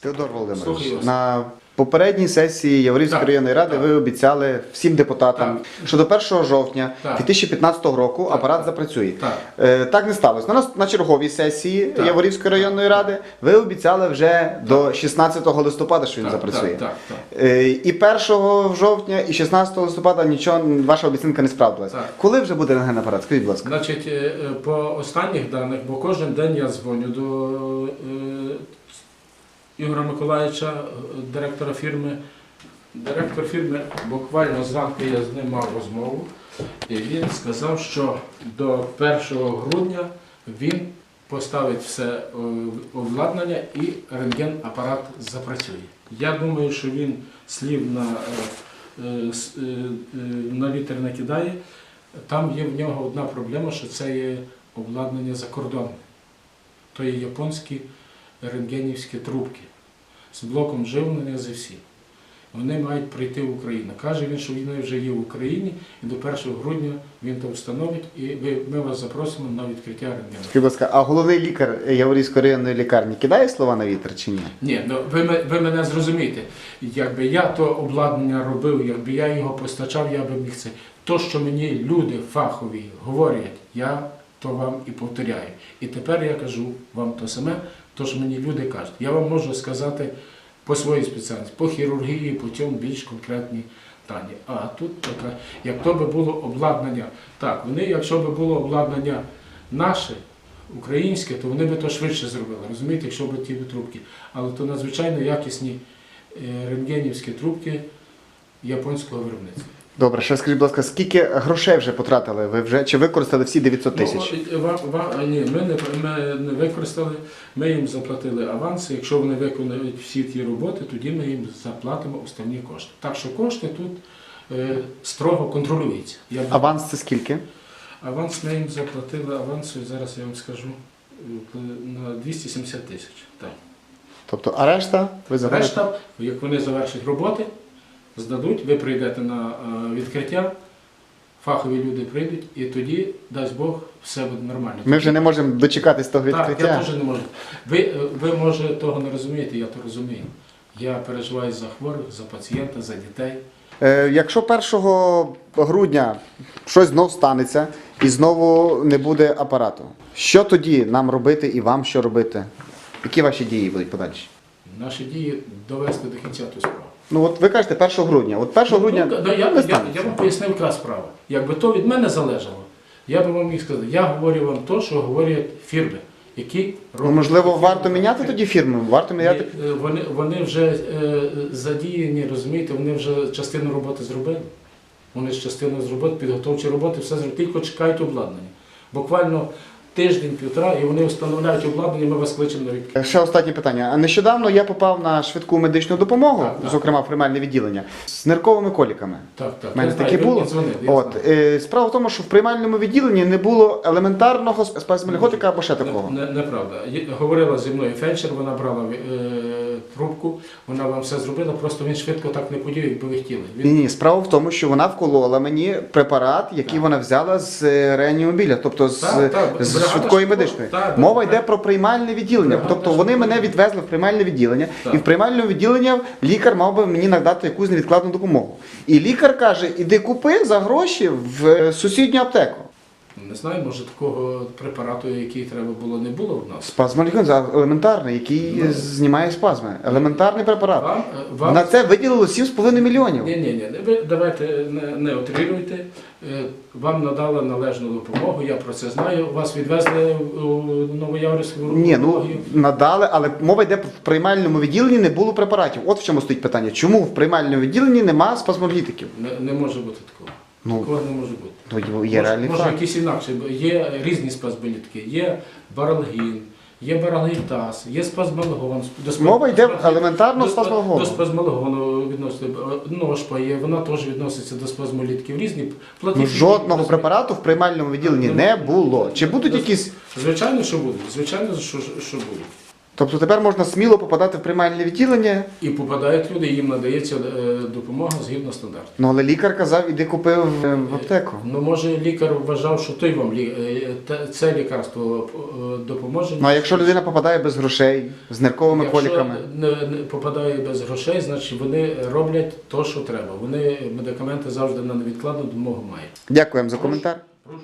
Теодор Володимирович, Слухаю на попередній сесії Яворівської районної ради так. ви обіцяли всім депутатам, Так. що до 1 жовтня Так. 2015 року Так, апарат запрацює. Так. Е, так не сталося. На, нас- на черговій сесії Так. Яворівської районної ради ви обіцяли вже до 16 листопада, що він Так, запрацює. так, так, так. Е, І 1 жовтня, і 16 листопада нічого, ваша обіцянка не справдилася. Так. Коли вже буде рентген-апарат? Скажіть, будь ласка. Значить, е, по останніх даних, бо кожен день я дзвоню до Ігоря Миколаївича, е, директора фірми. Директор фірми буквально зранку я з ним мав розмову, і він сказав, що до 1 грудня він поставить все е, обладнання і рентген-апарат запрацює. Я думаю, що він слів на, е, на вітер не. Там є в нього одна проблема, що це є обладнання за кордоном. То є японські рентгенівські трубки з блоком живлення зі всім. Вони мають прийти в Україну. Каже він, що він вже є в Україні, і до 1 грудня він то встановить, і ми вас запросимо на відкриття рентгену. Скажіть, будь ласка, а головний лікар Яворівської районної лікарні кидає слова на вітер чи ні? Ні, ну ви, ви мене зрозумієте. Якби я то обладнання робив, якби я його постачав, я би міг це. То, що мені люди фахові говорять, я то вам і повторяю. І тепер я кажу вам то саме, то що мені люди кажуть. Я вам можу сказати по своїй спеціальності, по хірургії, по цьому більш конкретні дані. А тут така, як то би було обладнання, так, вони, якщо би було обладнання наше, українське, то вони би то швидше зробили. Розумієте, якщо б ті трубки. Але то надзвичайно якісні е, рентгенівські трубки японського виробництва. Добре, ще скажіть, будь ласка, скільки грошей вже потратили? Ви вже чи використали всі 900 тисяч? Ну, ва- ва- ні, ми не, ми не використали, ми їм заплатили аванси. Якщо вони виконують всі ті роботи, тоді ми їм заплатимо останні кошти. Так що кошти тут е, строго контролюються. Я б- Аванс це скільки? Аванс ми їм заплатили авансу, зараз я вам скажу, е, на 270 тисяч. Так. Тобто, а решта ви заберете? Решта, як вони завершать роботи, здадуть, ви прийдете на е, відкриття, фахові люди прийдуть, і тоді, дасть Бог, все буде нормально. Ми вже не можемо дочекатись того Так, я відкриття. теж не можу. Ви, е, ви може того не розумієте, я то розумію. Я переживаю за хворих, за пацієнта, за дітей. Е, якщо 1 грудня щось знов станеться і знову не буде апарату, що тоді нам робити і вам що робити? Які ваші дії будуть подальші? Наші дії довести до кінця ту справу. Ну от ви кажете 1 грудня. От 1 грудня Ну, да, я, не я, я вам пояснив, яка справа. Якби то від мене залежало, я би вам міг сказати, я говорю вам то, що говорять фірми, які роблять. Ну, можливо, варто міняти тоді фірму? Варто міняти. Ні, е, Вони, вони вже е, задіяні, розумієте, вони вже частину роботи зробили. Вони ж частину зробили, підготовчі роботи, все зробили, тільки чекають обладнання. Буквально тиждень-півтора, і вони встановляють обладнання, ми вас кличемо на відкриття. Е, Ще останнє питання. А нещодавно я попав на швидку медичну допомогу, Так, так. зокрема в приймальне відділення, з нирковими коліками. Так, так. У мене я таке було. мені дзвонили, От е, справа в тому, що в приймальному відділенні не було елементарного спазмоліготика або ще такого. Не, неправда. Говорила зі мною фельдшер, вона брала е, трубку, вона вам все зробила, просто він швидко так не подіяв, якби ви хотіли. Він, ні, справа в тому, що вона вколола мені препарат, який Так. вона взяла з е, реанімобіля, тобто з, Так, так, з бригада швидкої медичної. так, Мова так. йде про приймальне відділення. Бригада Тобто вони мене відвезли в приймальне відділення, Так. і в приймальному відділенні лікар мав би мені надати якусь невідкладну допомогу. І лікар каже: іди купи за гроші в е, сусідню аптеку. Не знаю, може такого препарату, який треба було, не було в нас. Спазмолігон елементарний, який Ну. знімає спазми. Елементарний препарат. Вам, е, вам... На це виділило 7,5 мільйонів. Ні, ні, ні, ви давайте не, не утріруйте. Е, Вам надали належну допомогу, я про це знаю. Вас відвезли у Новояврівську Ні, ну надали, але мова йде в приймальному відділенні не було препаратів. От в чому стоїть питання. Чому в приймальному відділенні нема спазмолітиків? Не, не може бути такого. Ну, Такого не може бути. Ну, є може, реальний може факт. якісь інакше. Є різні спазмолітики. Є баралгін, є баралгітаз, є спазмалгон. До Мова йде елементарно до, спазмалгону. До спазмалгону відноситься ножпа є, вона теж відноситься до спазмолітиків. Різні Ну, платіжні- жодного препарату в приймальному відділенні не було. Чи будуть якісь Звичайно, що будуть. Звичайно, що, що будуть. Тобто тепер можна сміло попадати в приймальне відділення. І попадають люди, і їм надається е, допомога згідно стандарту. Ну але лікар казав, іди купив е, в аптеку. Ну, може, лікар вважав, що той вам е, це лікарство е, допоможе. Ну а якщо людина попадає без грошей, з нирковими Якщо коліками. не, не попадає без грошей, значить вони роблять те, що треба. Вони медикаменти завжди на невідкладну допомогу мають. Дякуємо за коментар. Прошу.